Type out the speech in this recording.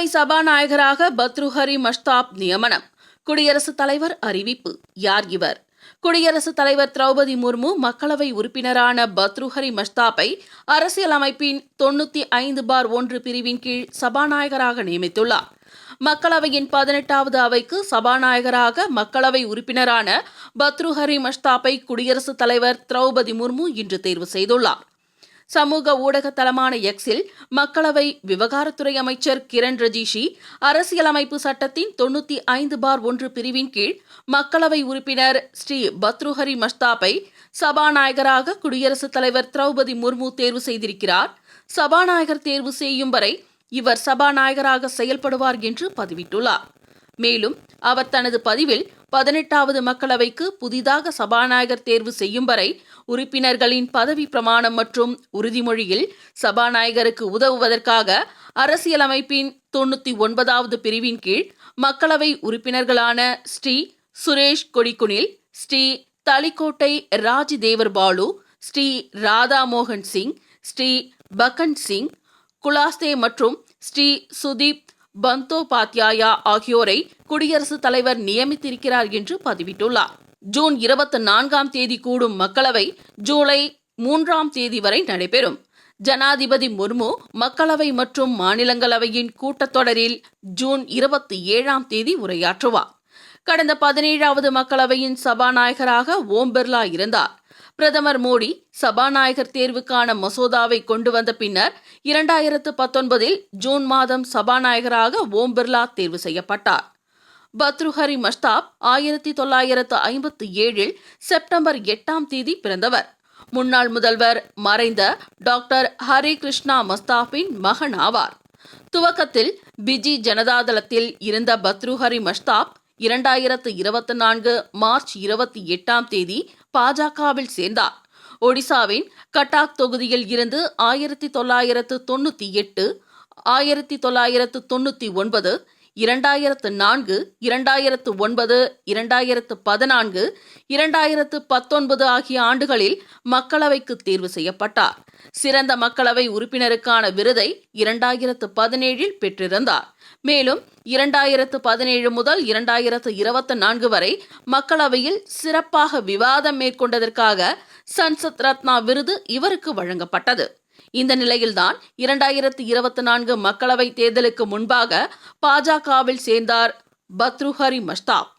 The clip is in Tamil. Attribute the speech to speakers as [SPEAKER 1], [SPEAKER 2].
[SPEAKER 1] மக்களவை சபாநாயகராக பத்ருஹரி மஷ்தாப் நியமனம். குடியரசுத் தலைவர் அறிவிப்பு யார் இவர்? குடியரசுத் தலைவர் திரௌபதி முர்மு மக்களவை உறுப்பினரான பத்ருஹரி மஷ்தாப்பை அரசியலமைப்பின் தொண்ணூற்றி ஐந்து பார் ஒன்று பிரிவின் கீழ் சபாநாயகராக நியமித்துள்ளார். மக்களவையின் பதினெட்டாவது அவைக்கு சபாநாயகராக மக்களவை உறுப்பினரான பத்ருஹரி மஷ்தாப்பை குடியரசுத் தலைவர் திரௌபதி முர்மு இன்று தேர்வு செய்துள்ளார். சமூக ஊடக தளமான எக்ஸில் மக்களவை விவகாரத்துறை அமைச்சர் கிரண் ரிஜிஷி அரசியலமைப்பு சட்டத்தின் தொண்ணூத்தி ஐந்து பார் ஒன்று பிரிவின் கீழ் மக்களவை உறுப்பினர் ஸ்ரீ பத்ருஹரி மஸ்தாப்பை சபாநாயகராக குடியரசுத் தலைவர் திரௌபதி முர்மு தேர்வு செய்திருக்கிறார். சபாநாயகர் தேர்வு செய்யும் வரை இவர் சபாநாயகராக செயல்படுவார் என்று பதிவிட்டுள்ளார். மேலும் அவர் தனது பதிவில் பதினெட்டாவது மக்களவைக்கு புதிதாக சபாநாயகர் தேர்வு செய்யும் வரை உறுப்பினர்களின் பதவி பிரமாணம் மற்றும் உறுதிமொழியில் சபாநாயகருக்கு உதவுவதற்காக அரசியலமைப்பின் தொண்ணூத்தி ஒன்பதாவது பிரிவின் கீழ் மக்களவை உறுப்பினர்களான ஸ்ரீ சுரேஷ் கொடிக்குனில் ஸ்ரீ தளிக்கோட்டை ராஜி தேவர் பாலு ஸ்ரீ ராதா மோகன் சிங் ஸ்ரீ பக்கன் சிங் குலாஸ்தே மற்றும் ஸ்ரீ சுதீப் பந்தோபாத்யாயா ஆகியோரை குடியரசுத் தலைவர் நியமித்திருக்கிறார் என்று பதிவிட்டுள்ளார். ஜூன் இருபத்தி நான்காம் தேதி கூடும் மக்களவை ஜூலை மூன்றாம் தேதி வரை நடைபெறும். ஜனாதிபதி முர்மு மக்களவை மற்றும் மாநிலங்களவையின் கூட்டத்தொடரில் ஜூன் இருபத்தி ஏழாம் தேதி உரையாற்றுவார். கடந்த பதினேழாவது மக்களவையின் சபாநாயகராக ஓம் பிர்லா இருந்தார். பிரதமர் மோடி சபாநாயகர் தேர்வுக்கான மசோதாவை கொண்டு வந்த பின்னர் இரண்டாயிரத்து பத்தொன்பதில் ஜூன் மாதம் சபாநாயகராக ஓம் பிர்லா தேர்வு செய்யப்பட்டார். பத்ருஹரி மஷ்தாப் ஆயிரத்தி தொள்ளாயிரத்து ஐம்பத்தி ஏழில் செப்டம்பர் எட்டாம் தேதி பிறந்தவர். முன்னாள் முதல்வர் மறைந்த டாக்டர் ஹரி கிருஷ்ணா மஸ்தாப்பின் மகன் ஆவார். துவக்கத்தில் பிஜி ஜனதாதளத்தில் இருந்த பத்ருஹரி மஷ்தாப் இரண்டாயிரத்து இருபத்தி நான்கு மார்ச் இருபத்தி எட்டாம் தேதி பாஜகவில் சேர்ந்தார். ஒடிசாவின் கட்டாக் தொகுதியில் இருந்து ஆயிரத்தி தொள்ளாயிரத்து தொண்ணூற்றி எட்டு ஆயிரத்தி தொள்ளாயிரத்து தொண்ணூற்றி ஒன்பது இரண்டாயிரத்து நான்கு இரண்டாயிரத்து ஒன்பது இரண்டாயிரத்து பதினான்கு இரண்டாயிரத்து பத்தொன்பது ஆகிய ஆண்டுகளில் மக்களவைக்கு தேர்வு செய்யப்பட்டார். சிறந்த மக்களவை உறுப்பினருக்கான விருதை இரண்டாயிரத்து பதினேழில் பெற்றிருந்தார். மேலும் இரண்டாயிரத்து பதினேழு முதல் இரண்டாயிரத்து இருபத்தி நான்கு வரை மக்களவையில் சிறப்பாக விவாதம் மேற்கொண்டதற்காக சன்சத் ரத்னா விருது இவருக்கு வழங்கப்பட்டது. இந்த நிலையில்தான் இரண்டாயிரத்து இருபத்தி நான்கு மக்களவை தேர்தலுக்கு முன்பாக பாஜகவில் சேர்ந்தார் பத்ருஹரி மஷ்தாப்.